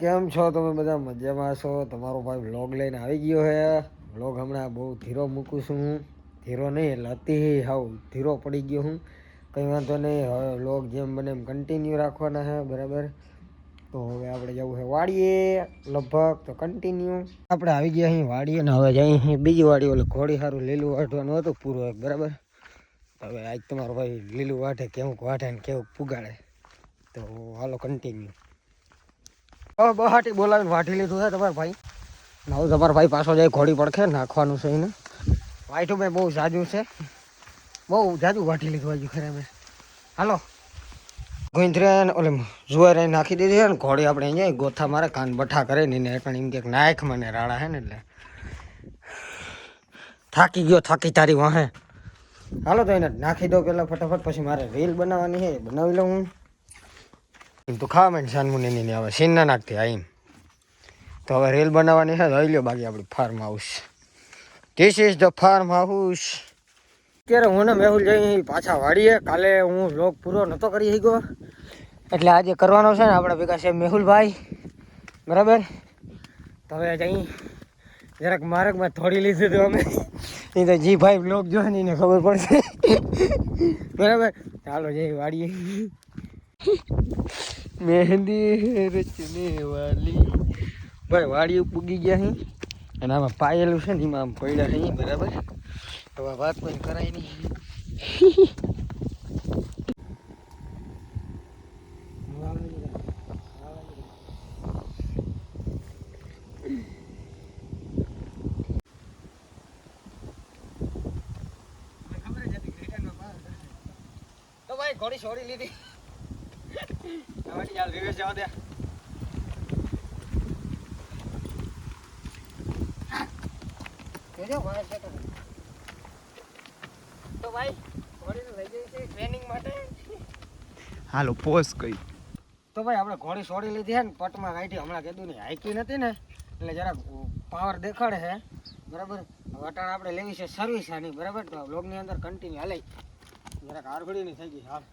કેમ છો તમે બધા? મજામાં છો? તમારો ભાઈ વ્લોગ લઈને આવી ગયો છે વ્લોગ હમણાં બહુ ધીરો મૂકું છું હું. ધીરો નહીં એટલે અતિ હાવ ધીરો પડી ગયો હું. કંઈ વાંધો નહીં, હવે લોક જેમ બને એમ કન્ટિન્યુ રાખવાના છે, બરાબર? તો હવે આપણે જવું છે વાડીએ, લગભગ, તો કન્ટિન્યુ આપણે આવી ગયા અહીં વાડીએ ને હવે જઈ અહીં બીજી વાડી, ઓલે ઘોડી સારું લીલું વાટવાનું હતું પૂરું બરાબર? હવે આજ તમારો ભાઈ લીલું વાટે કેવું વાટે ને કેવું પુગાડે. તો હાલો કન્ટિન્યુ હવે બહાટી બોલાવીને વાટી લીધું છે તમારા ભાઈ. ને હવે તમારા ભાઈ પાછો જાય ઘોડી પડખે, નાખવાનું છે એને. વાઈટું મેં બહુ જાજુ છે. બહુ જાદુ વાટી લીધું હજુ ખરે મેં હાલો. ગોઈન્દ્રે ઓલે જુવાર નાખી દીધી છે ને ઘોડી આપણે અહીંયા ગોથા મારે કાન બઠા કરે ને એને એમ કે નાખ મને રાડા હે ને એટલે. થાકી ગયો, થાકી તારી વાહે. હાલો તો એને નાખી દો પેલા ફટાફટ, પછી મારે રીલ બનાવવાની છે બનાવી લઉં હું. એમ તો ખાવા માંડ સાનમુની ને હવે સીન ના નાખતી આ એમ. તો હવે રેલ બનાવવાની છે લઈ લ્યો બાકી આપણી farm house. This is the farm house અત્યારે હું ને મેહુલ જઈ પાછા વાળીએ કાલે હું લોક પૂરો નહોતો કરી શક્યો. એટલે આજે કરવાનો છે ને આપણા ભેગા છે મેહુલભાઈ. બરાબર? તો હવે જઈ જરાક માર્ગમાં થોડી લીધું હતું અમે. એ તો જી ભાઈ બ્લોગ જો એને ખબર પડશે. બરાબર? ચાલો જઈ વાળીએ મહેંદી રચને વાલી. ભાઈ વાડી પૂગી ગયા અહીં. અને આમાં પાયેલું છે ને એમાં આમ પડ્યા છે અહીં. બરાબર? હવે વાત કોઈ કરાય નહીં. તો ભાઈ ઘોડી છોડી લીધી. ચાલ રિવેશ જવા દે. જોજો ભાઈ છે તો તો ભાઈ ઘોડીને લઈ જઈ છે ટ્રેનિંગ માટે હાલો પોસ કઈ. તો ભાઈ આપણે ઘોડી છોડી લીધી છે ને પટમાં કાઢી હમણાં કીધું ને હાઈકી નથી ને એટલે જરાક પાવર દેખાડે છે બરાબર? વટાણ આપણે લેવી છે સર્વિસ આની બરાબર? તો બ્લોગની અંદર કન્ટિન્યુ હાલે. જરાક આરગડીની થઈ ગઈ હાલ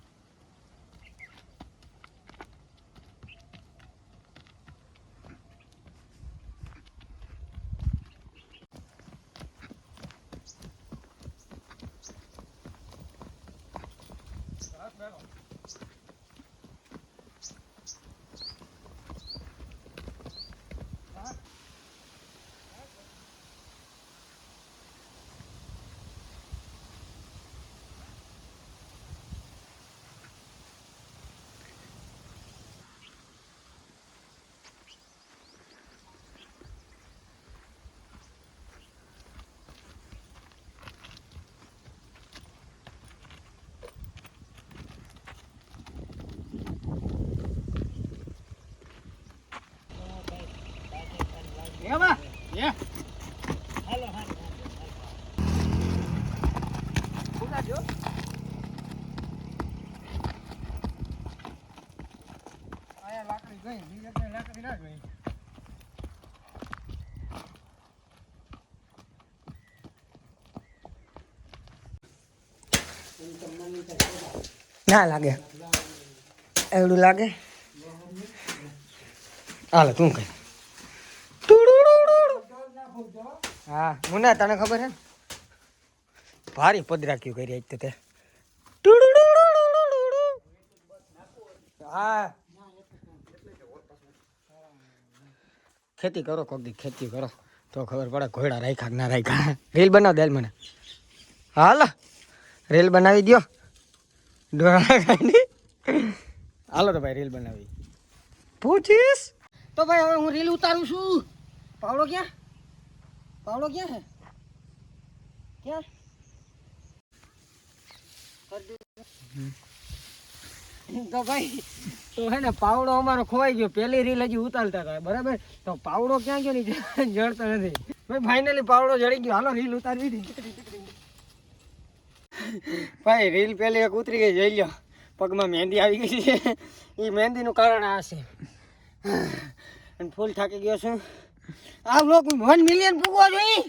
ગઈ બીજે કઈ લાકડી ના ગઈ ના લાગે. એવડું લાગે? હાલ, તું કઈ. હા, મુન્ના, તને ખબર હે? ભારી પદરાક્યું કરી આજ તો તે. હા. ખેતી કરો, કોક દી ખેતી કરો. તો ખબર પડે ઘોડા રાખ્યા ના રાખ્યા. રીલ બનાવ દે મને. હાલ, રીલ બનાવી ખાઈને. હાલો તો ભાઈ, રીલ બનાવી. પૂછીશ? તો ભાઈ, હવે હું રીલ ઉતારું છું. પાવડો ક્યાં? પાવડો ક્યાં હે ક્યાં? તો ભાઈ, તો હે ને પાવડો અમારો ખોવાઈ ગયો. પેલી રીલ હજી ઉતારતા હતા. બરાબર? તો પાવડો ક્યાં ગયો નહીં જડતો નથી. ભાઈ ફાઇનલી પાવડો જડી ગયો. હાલો, રીલ ઉતારવી હતી. ભાઈ, રીલ પેલી એક ઉતરી ગઈ, જઈ લ્યો પગમાં મહેંદી આવી ગઈ છે. એ મહેંદીનું કારણ આ છે. અને ફૂલ થાકી ગયો છું. આ બ્લોગ વન મિલિયન પૂગવા જોઈએ.